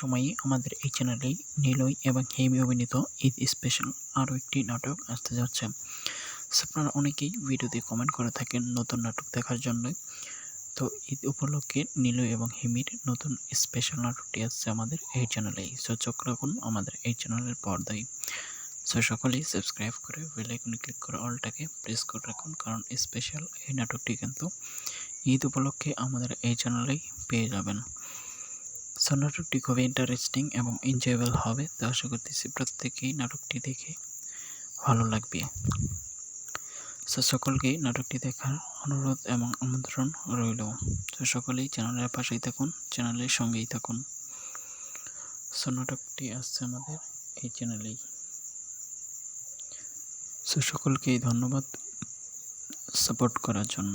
সময়ই আমাদের এই চ্যানেলেই নীলয় এবং হেমি অভিনীত ঈদ স্পেশাল আরও একটি নাটক আসতে যাচ্ছে। আপনারা অনেকেই ভিডিওতে কমেন্ট করে থাকেন নতুন নাটক দেখার জন্য। তো ঈদ উপলক্ষে নীলয় এবং হেমির নতুন স্পেশাল নাটকটি আসছে আমাদের এই চ্যানেলেই সো চোখ রাখুন আমাদের এই চ্যানেলের পর্দায়। সো সকলেই সাবস্ক্রাইব করে বেল আইকনে ক্লিক করে অলটাকে প্রেস করে রাখুন, কারণ স্পেশাল এই নাটকটি কিন্তু ঈদ উপলক্ষে আমাদের এই চ্যানেলেই পেয়ে যাবেন। সো নাটকটি খুবই ইন্টারেস্টিং এবং এনজয়েবল হবে। তো আশা করতেছি প্রত্যেকেই নাটকটি দেখে ভালো লাগবে। সো সকলকেই নাটকটি দেখার অনুরোধ এবং আমন্ত্রণ রইল। তো সকলেই চ্যানেলের পাশেই থাকুন, চ্যানেলের সঙ্গেই থাকুন। সো নাটকটি আসছে আমাদের এই চ্যানেলেই। সো সকলকেই ধন্যবাদ সাপোর্ট করার জন্য।